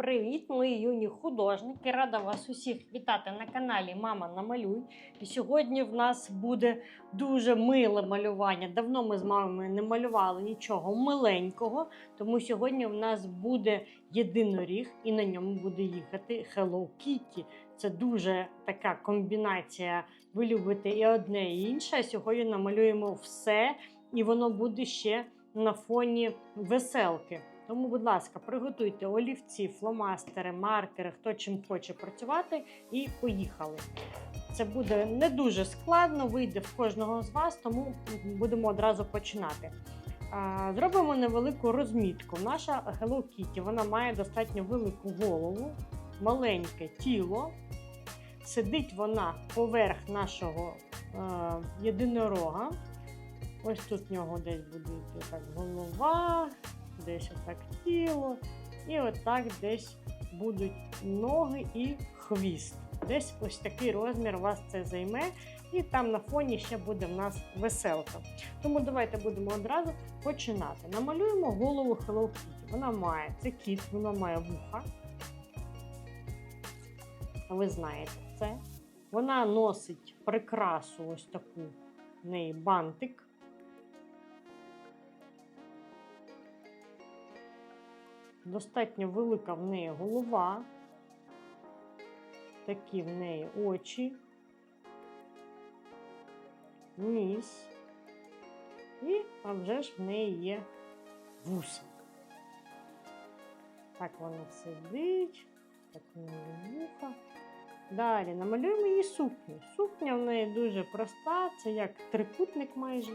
привіт, мої юні художники! Рада вас усіх вітати на каналі Мама Намалюй. І сьогодні в нас буде дуже миле малювання. Давно ми з мамою не малювали нічого миленького, тому сьогодні в нас буде єдиноріг, і на ньому буде їхати Hello Kitty. Це дуже така комбінація. Ви любите і одне, і інше. Сьогодні намалюємо все, і воно буде ще на фоні веселки. Тому, будь ласка, приготуйте олівці, фломастери, маркери, хто чим хоче працювати, і поїхали. Це буде не дуже складно, вийде в кожного з вас, тому будемо одразу починати. Зробимо невелику розмітку. Наша Hello Kitty вона має достатньо велику голову, маленьке тіло. Сидить вона поверх нашого е, єдинорога. Ось тут в нього десь буде так голова, десь отак тіло, і отак десь будуть ноги і хвіст. Десь ось такий розмір вас це займе, і там на фоні ще буде в нас веселка. Тому давайте будемо одразу починати. Намалюємо голову Hello Kitty. Вона має це кіт, вона має вуха. Ви знаєте це. Вона носить прикрасу ось таку в неї бантик. Достатньо велика в неї голова, такі в неї очі, ніс, і а вже ж в неї є вуса. Так вона сидить, так неї вуха. Далі намалюємо її сукню. Сукня в неї дуже проста, це як трикутник майже.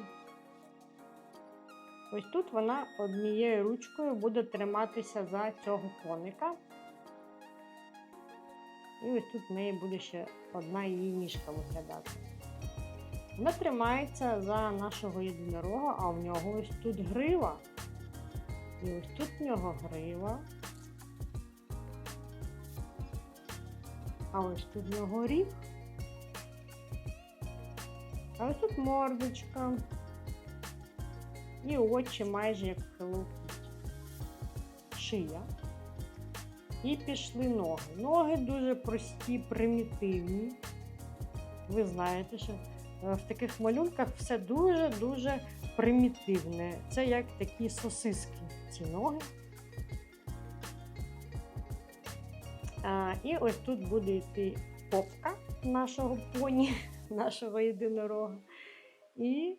Ось тут вона однією ручкою буде триматися за цього коника. І ось тут в неї буде ще одна її ніжка виглядати. Вона тримається за нашого єдинорога, а в нього ось тут грива. І ось тут в нього грива. А ось тут в нього ріг. А ось тут мордочка. І очі майже як Hello. Шия. І пішли ноги. Ноги дуже прості, примітивні. Ви знаєте, що е, в таких малюнках все дуже-дуже примітивне. Це як такі сосиски, ці ноги. А, І ось тут буде йти попка нашого поні, нашого єдинорога. І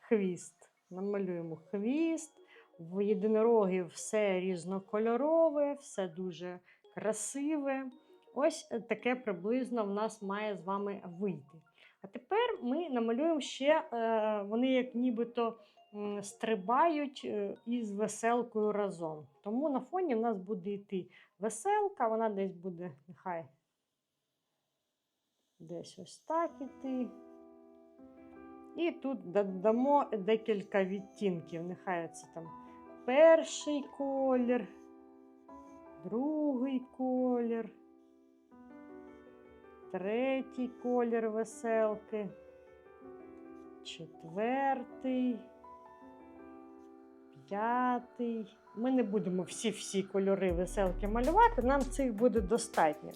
хвіст. Намалюємо хвіст. В єдинорогів все різнокольорове, все дуже красиве. Ось таке приблизно в нас має з вами вийти. А тепер ми намалюємо ще, е, вони як нібито стрибають е, із веселкою разом. Тому на фоні в нас буде йти веселка, вона десь буде, нехай десь ось так іти. І тут додамо декілька відтінків. Нехай це там перший колір, другий колір, третій колір веселки, четвертий, п'ятий. Ми не будемо всі-всі кольори веселки малювати, нам цих буде достатньо.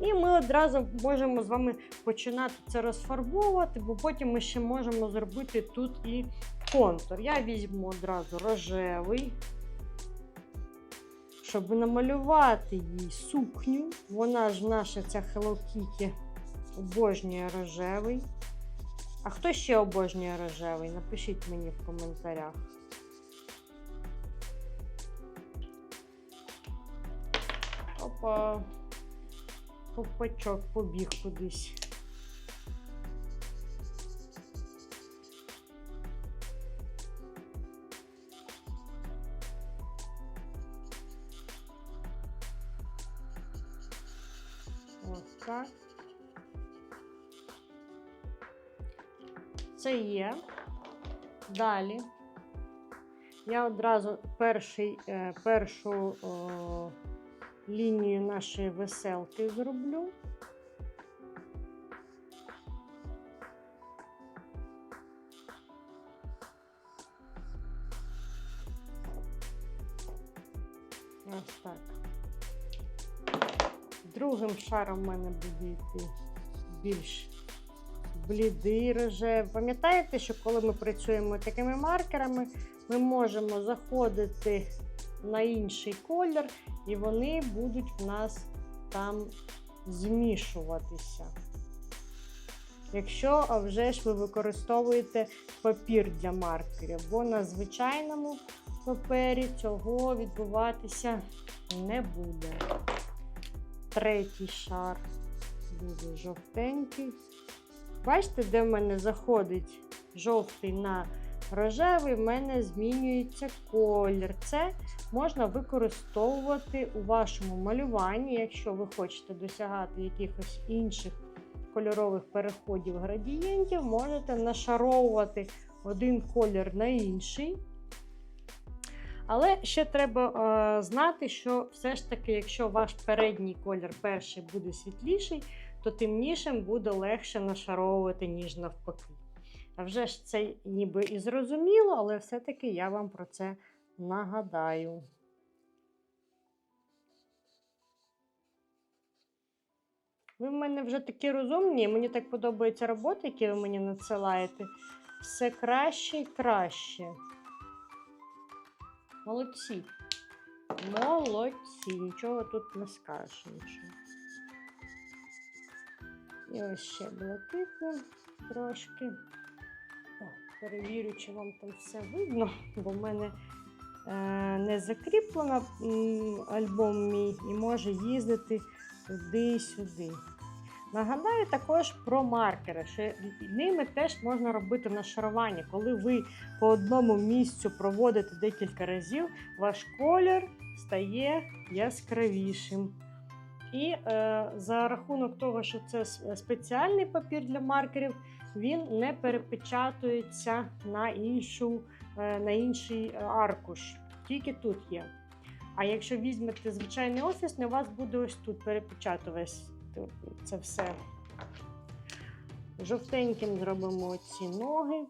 І ми одразу можемо з вами починати це розфарбовувати, бо потім ми ще можемо зробити тут і контур. Я візьму одразу рожевий, щоб намалювати їй сукню. Вона ж наша ця Hello Kitty обожнює рожевий. А хто ще обожнює рожевий? Напишіть мені в коментарях. Опа. Ковпачок побіг кудись. Це є. Далі. Я одразу перший, е, першу о, лінію нашої веселки зроблю. Ось так. Другим шаром в мене буде йти більш блідий рожевий. Пам'ятаєте, що коли ми працюємо такими маркерами, ми можемо заходити на інший колір, і вони будуть в нас там змішуватися. Якщо а вже ж ви використовуєте папір для маркерів, бо на звичайному папері цього відбуватися не буде. Третій шар буде жовтенький. Бачите, де в мене заходить жовтий на рожевий, в мене змінюється колір. Це можна використовувати у вашому малюванні, якщо ви хочете досягати якихось інших кольорових переходів градієнтів, можете нашаровувати один колір на інший. Але ще треба е, знати, що все ж таки, якщо ваш передній колір перший буде світліший, то темнішим буде легше нашаровувати, ніж навпаки. А вже ж це ніби і зрозуміло, але все-таки я вам про це нагадаю. Ви в мене вже такі розумні, мені так подобаються роботи, які ви мені надсилаєте. Все краще і краще. Молодці. Молодці. Нічого тут не скажеш. Нічого. І ось ще блакитне трошки. Перевірю, чи вам там все видно, бо в мене е, не закріплено альбом мій і може їздити туди-сюди. Нагадаю також про маркери, що ними теж можна робити нашарування. Коли ви по одному місцю проводите декілька разів, ваш колір стає яскравішим. І е, за рахунок того, що це спеціальний папір для маркерів, він не перепечатується на, іншу, е, на інший е, аркуш. Тільки тут є. А якщо візьмете звичайний офісний, у вас буде ось тут перепечатуватися це все. Жовтеньким зробимо ці ноги.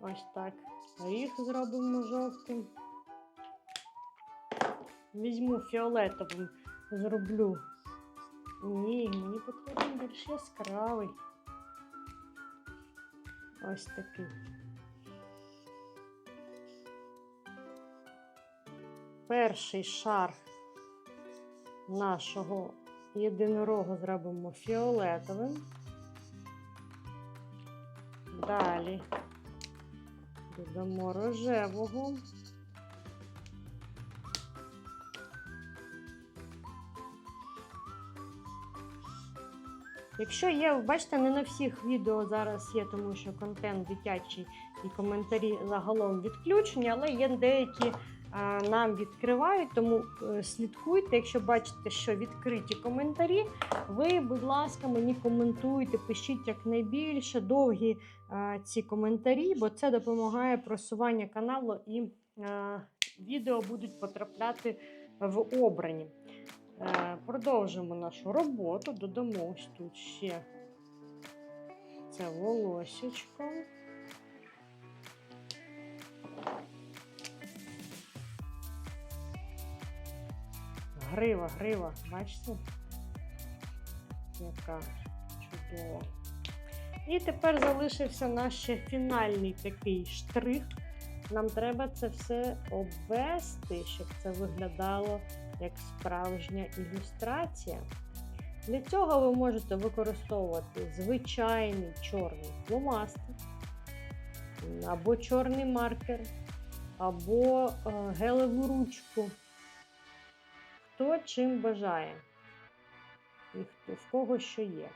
Ось так. Ріг зробимо жовтим. Візьму фіолетовим, зроблю. Ні, мені потрібен більш яскравий. Ось такий. Перший шар нашого єдинорога зробимо фіолетовим. Далі додамо рожевого. Якщо є, бачите, не на всіх відео зараз є, тому що контент дитячий і коментарі загалом відключені, але є деякі е, нам відкривають, тому е, слідкуйте, якщо бачите, що відкриті коментарі, ви, будь ласка, мені коментуйте, пишіть якнайбільше довгі е, ці коментарі, бо це допомагає просуванню каналу і відео будуть потрапляти в обрані. Е, Продовжимо нашу роботу, додамо ось тут ще це волосечко. Грива, грива, бачите? Яка чудова. І тепер залишився наш ще фінальний такий штрих. Нам треба це все обвести, щоб це виглядало як справжня ілюстрація. Для цього ви можете використовувати звичайний чорний фломастер, або чорний маркер, або е, гелеву ручку. Хто чим бажає, і в кого що є.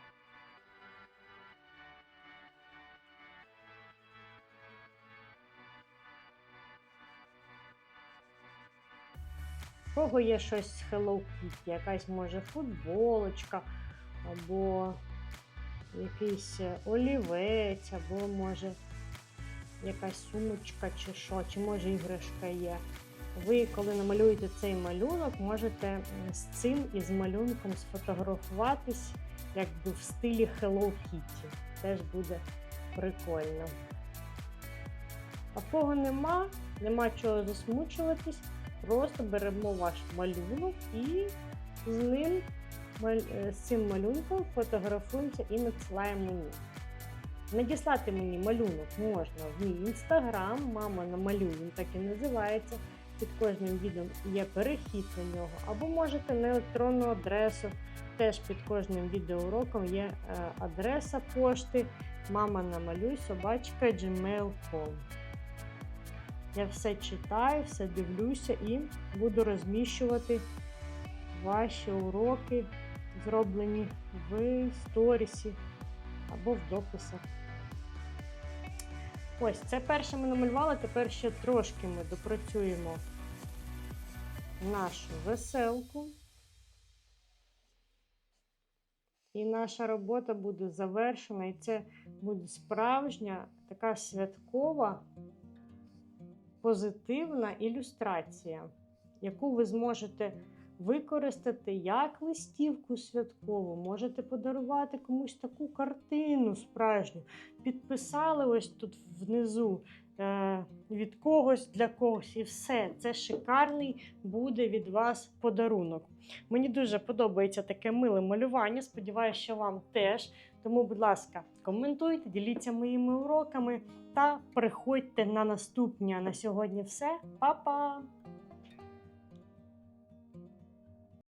В кого є щось з Hello Kitty, якась може футболочка, або якийсь е, олівець, або може якась сумочка чи що, чи може іграшка є. Ви, коли намалюєте цей малюнок, можете з цим і з малюнком сфотографуватись якби в стилі Hello Kitty. Теж буде прикольно. А кого нема, нема чого засмучуватись, просто беремо ваш малюнок і з ним е, з цим малюнком фотографуємося і надсилаємо мені. Надіслати мені малюнок можна в мій інстаграм, мама намалює, він так і називається. Під кожним відео є перехід на нього, або можете на електронну адресу. Теж під кожним відеоуроком є е, адреса пошти мама намалюй собачка gmail.com. Я все читаю, все дивлюся і буду розміщувати ваші уроки, зроблені в сторісі або в дописах. Ось, це перше ми намалювали, тепер ще трошки ми допрацюємо нашу веселку. І наша робота буде завершена, і це буде справжня така святкова, позитивна ілюстрація, яку ви зможете використати як листівку святкову, можете подарувати комусь таку картину справжню. Підписали ось тут внизу від когось для когось, і все. Це шикарний буде від вас подарунок. Мені дуже подобається таке миле малювання. Сподіваюся, що вам теж. Тому, будь ласка, коментуйте, діліться моїми уроками та приходьте на наступні. А на сьогодні все. Па-па!